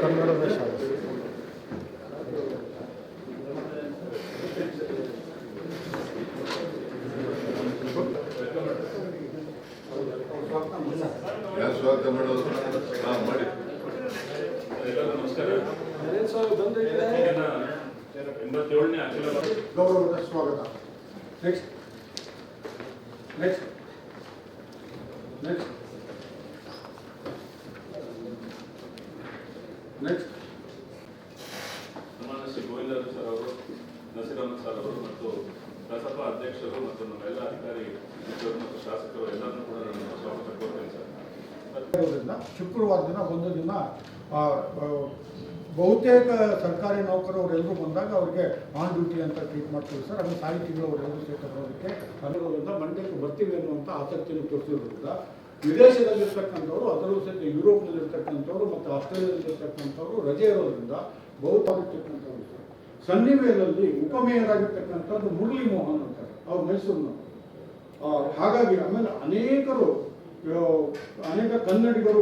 ಕನ್ನಡದ ಶಾಲೆ. ಯಾರು ಸ್ವಾಗತ ಮಾಡೋದು? ಹಾಂ ಮಾಡಿ. ಎಲ್ಲರಿಗೂ ನಮಸ್ಕಾರ ಎಂಬತ್ತೇಳನೇ ಅಖಿಲ ಗೌರವದ ಸ್ವಾಗತ. ನೆಕ್ಸ್ಟ್ ನೆಕ್ಸ್ಟ್ ನೆಕ್ಸ್ಟ್ ನೆಕ್ಸ್ಟ್ ಸನ್ಮಾನ್ಯ ಶ್ರೀ ಗೋವಿಂದ ಸರ್ ಅವರು ನಸೀರ್ ಅಹಮದ್ ಸರ್ ಅವರು ಮತ್ತು ಕಸಪ ಅಧ್ಯಕ್ಷರು ಮತ್ತು ನಮ್ಮೆಲ್ಲ ಅಧಿಕಾರಿ ಮತ್ತು ಶಾಸಕರು ಎಲ್ಲರನ್ನೂ ಕೂಡ ನಾನು ಸ್ವಾಗತ ಕೋರ್ತೇನೆ ಸರ್. ಶುಕ್ರವಾರ ದಿನ ಒಂದು ದಿನ ಬಹುತೇಕ ಸರ್ಕಾರಿ ನೌಕರವರೆಲ್ಲರೂ ಬಂದಾಗ ಅವ್ರಿಗೆ ಆನ್ ಡ್ಯೂಟಿ ಅಂತ ಟ್ರೀಟ್ ಮಾಡ್ತೀವಿ ಸರ್ ಅಲ್ಲಿ ಸಾಯಿ ತಿಂಗಳು ಅವರೆಲ್ಲರೂ ಸಹಿತ ಬರೋದಕ್ಕೆ ಅಲ್ಲಿರೋದ್ರಿಂದ ಮಂಡ್ಯಕ್ಕೆ ಬರ್ತೀವಿ ಅನ್ನುವಂಥ ಆಸಕ್ತಿಯನ್ನು ತೋರಿಸಿರೋದ್ರಿಂದ ವಿದೇಶದಲ್ಲಿರ್ತಕ್ಕಂಥವ್ರು, ಅದರಲ್ಲೂ ಸಹಿತ ಯುರೋಪ್ನಲ್ಲಿರ್ತಕ್ಕಂಥವ್ರು ಮತ್ತು ಆಸ್ಟ್ರೇಲಿಯಾದಲ್ಲಿರ್ತಕ್ಕಂಥವ್ರು ರಜೆ ಇರೋದ್ರಿಂದ ಬಹುತಾಗಿರ್ತಕ್ಕಂಥವ್ರು ಸರ್ ಸನ್ನಿವೇಲಲ್ಲಿ ಉಪಮೇಯರ್ ಆಗಿರ್ತಕ್ಕಂಥದ್ದು ಮುರಳಿ ಮೋಹನ್ ಅಂತಾರೆ ಅವ್ರು ಮೈಸೂರಿನ ಹಾಗಾಗಿ ಆಮೇಲೆ ಅನೇಕರು ಅನೇಕ ಕನ್ನಡಿಗರು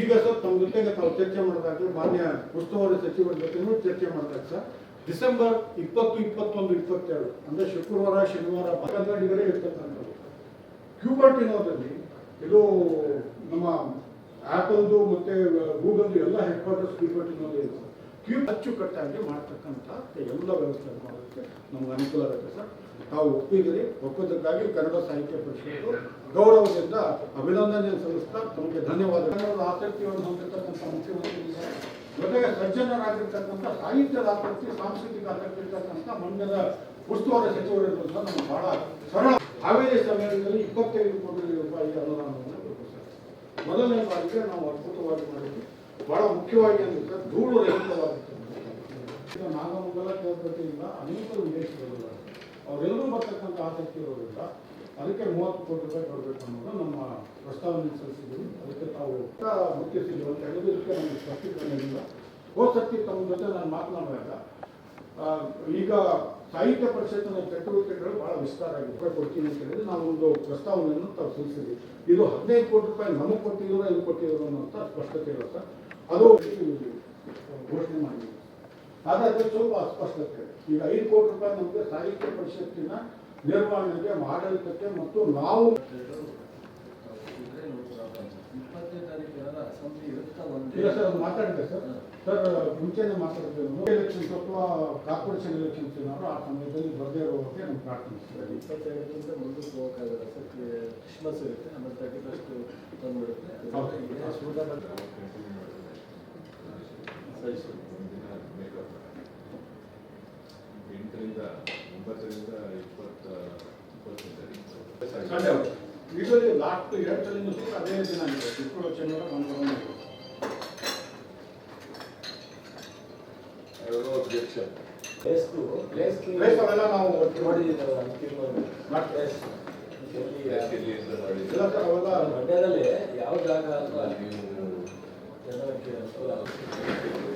ಈಗ ಸರ್ ತಮ್ಮ ಜೊತೆಗೆ ತಾವು ಚರ್ಚೆ ಮಾಡಿದಾಗ, ಮಾನ್ಯ ಉಸ್ತುವಾರಿ ಸಚಿವರ ಜೊತೆನೂ ಚರ್ಚೆ ಮಾಡಿದಾಗ ಸರ್, ಡಿಸೆಂಬರ್ ಇಪ್ಪತ್ತು, ಇಪ್ಪತ್ತೊಂದು, ಇಪ್ಪತ್ತೆರಡು, ಅಂದ್ರೆ ಶುಕ್ರವಾರ, ಶನಿವಾರ ಕನ್ನಡಿಗರೇ ಇರ್ತಕ್ಕಂಥದ್ದು. ಕ್ಯೂಬರ್ಟಿನೋದಲ್ಲಿ ಇದು ನಮ್ಮ ಆಪಲ್ದು ಮತ್ತೆ ಗೂಗಲ್ ಎಲ್ಲ ಹೆಡ್ ಕ್ವಾರ್ಟರ್ಸ್ ಕ್ಯೂಬರ್ಟಿನೋದೇ ಇದೆ ಅಚ್ಚುಕಟ್ಟಾಗಿ ಮಾಡ್ತಕ್ಕಂಥ ಎಲ್ಲ ವ್ಯವಸ್ಥೆ ಮಾಡೋದಕ್ಕೆ ನಮ್ಗೆ ಅನುಕೂಲ ಆಗುತ್ತೆ ಸರ್. ತಾವು ಒಪ್ಪಿದ್ದೀರಿ, ಒಪ್ಪೋದಕ್ಕಾಗಿ ಕನ್ನಡ ಸಾಹಿತ್ಯ ಪರಿಷತ್ತು ಗೌರವದಿಂದ ಅಭಿನಂದನೆ ಸಲ್ಲಿಸ್ತಾ ತಮಗೆ ಧನ್ಯವಾದ ಕನ್ನಡದ ಆಸಕ್ತಿಯನ್ನು ಹೊಂದಿರತಕ್ಕಂಥ ಮುಖ್ಯಮಂತ್ರಿ ಜೊತೆಗೆ ಸಜ್ಜನರಾಗಿರ್ತಕ್ಕಂಥ ಸಾಹಿತ್ಯದ ಆಸಕ್ತಿ, ಸಾಂಸ್ಕೃತಿಕ ಆಸಕ್ತಿ ಇರ್ತಕ್ಕಂಥ ಮಂಡ್ಯದ ಉಸ್ತುವಾರಿ ಸಚಿವರು ನಮ್ಗೆ ಬಹಳ ಸರಳ ಹಾವೇರಿ ಸಮಯದಲ್ಲಿ ಇಪ್ಪತ್ತೈದು ಕೋಟಿ ರೂಪಾಯಿ ಅನುದಾನವನ್ನು ಸರ್. ಮೊದಲನೇ ಬಾರಿಗೆ ನಾವು ಅದ್ಭುತವಾಗಿ ಮಾಡಿದ್ವಿ. ಬಹಳ ಮುಖ್ಯವಾಗಿ ಸರ್, ಧೂಳು ರಹಿತವಾಗಿತ್ತು ಈಗ ನಾಗಮಂಗಲ ಇಲ್ಲ ಅನೇಕರು ವಿದೇಶದಲ್ಲಿದ್ದಾರೆ ಅವರೆಲ್ಲರೂ ಬರ್ತಕ್ಕಂಥ ಆಸಕ್ತಿ ಇರೋದ್ರಿಂದ ಅದಕ್ಕೆ ಮೂವತ್ತು ಕೋಟಿ ರೂಪಾಯಿ ಕೊಡಬೇಕು ಅನ್ನೋದು ನಮ್ಮ ಪ್ರಸ್ತಾವನೆ ಸಲ್ಲಿಸಿದ್ದೀವಿ. ಅದಕ್ಕೆ ತಾವು ಮುಖ್ಯಸ್ಥಿತಿ ಅಂತ ಹೇಳಿದ್ರು ಇದಕ್ಕೆ ನಮಗೆ ಸ್ಪಷ್ಟೀಕರಣ ಇಲ್ಲ ಹೋದ ತಮ್ಮ ಜೊತೆ ನಾನು ಮಾತನಾಡುವಾಗ ಈಗ ಸಾಹಿತ್ಯ ಪರಿಷತ್ತಿನ ಚಟುವಟಿಕೆಗಳು ಬಹಳ ವಿಸ್ತಾರ ಆಗಿದೆ ಕೊಡ್ತೀನಿ ಅಂತ ಹೇಳಿದ್ರೆ ನಾವು ಒಂದು ಪ್ರಸ್ತಾವನೆಯನ್ನು ತಾವು ಸಲ್ಲಿಸಿದ್ವಿ ಇದು ಹದಿನೈದು ಕೋಟಿ ರೂಪಾಯಿ ನಮಗೆ ಕೊಟ್ಟಿದ್ರು ಇಲ್ಲಿ ಕೊಟ್ಟಿದ್ರು ಅನ್ನೋಂಥ ಸ್ಪಷ್ಟತೆ ಇರುತ್ತೆ ಅದು ಘೋಷಣೆ ಮಾಡಿದ್ದೀವಿ. ಆದರೆ ಅದು ಸ್ವಲ್ಪ ಅಸ್ಪಷ್ಟತೆ. ಈಗ ಐದು ಕೋಟಿ ರೂಪಾಯಿ ನಮಗೆ ಸಾಹಿತ್ಯ ಪರಿಷತ್ತಿನ ನಿರ್ವಹಣೆಗೆ ಆಡಳಿತಕ್ಕೆ ಮತ್ತು ನಾವು ಇಲ್ಲ ಸರ್ ಮಾತಾಡಿದೆ ಸರ್. ಸರ್ ಮುಂಚೆನೇ ಮಾತಾಡ್ತೇವೆ ಎಲೆಕ್ಷನ್ಸ್ ಅಥವಾ ಕಾರ್ಪೊರೇಷನ್ ಎಲೆಕ್ಷನ್ಸ್ ಏನಾದ್ರು ಆ ಸಮಯದಲ್ಲಿ ಬರದೇ ಇರೋಕ್ಕೆ ನಾವು ಪ್ರಾರ್ಥಿಸ್ತೀವಿ ಇಪ್ಪತ್ತೆರಡರಿಂದ ಮುಂದಕ್ಕೆ ಹೋಗಕ್ಕಾಗಲ್ಲ ಸರ್. ಕ್ರಿಸ್ಮಸ್ ಇರುತ್ತೆ ಆಮೇಲೆ ತರ್ಟಿ ಫಸ್ಟ್ ಬಂದ್ಬಿಡುತ್ತೆ ಹೌದು. ಅದ್ರಲ್ಲಿ ಸೂರ್ಯ ಸರಿ ಸರ್ ಒಂದಿನ ಮೇಕಪ್ ಎಂಟರಿಂದ ಒಂಬತ್ತರಿಂದ ಇಪ್ಪತ್ತ ಇಪ್ಪತ್ತನೇ ಸಂಡೇ ಯೂಶಲಿ ಲಾಸ್ಟ್ ಎರಡು ಸಲ ಸಹ ಅದೇ ದಿನ ಇದೆ ಯಾರೋ ಅಧ್ಯಕ್ಷ ಪ್ಲೇಸ್ದು ಪ್ಲೇಸ್ ಪ್ಲೇಸ್ ಅವೆಲ್ಲ ನಾವು ಮಾಡಿದ್ದೀವಿ ಮಾಡಿ ಪ್ಲೇಸ್ ಇಲ್ಲ ಸರ್ ಅವೆಲ್ಲ ಮಂಡ್ಯದಲ್ಲಿ ಯಾವ ಜಾಗ ಅಂತ ನೀವು ಜನಕ್ಕೆ ಅನುಕೂಲ ಆಗುತ್ತೆ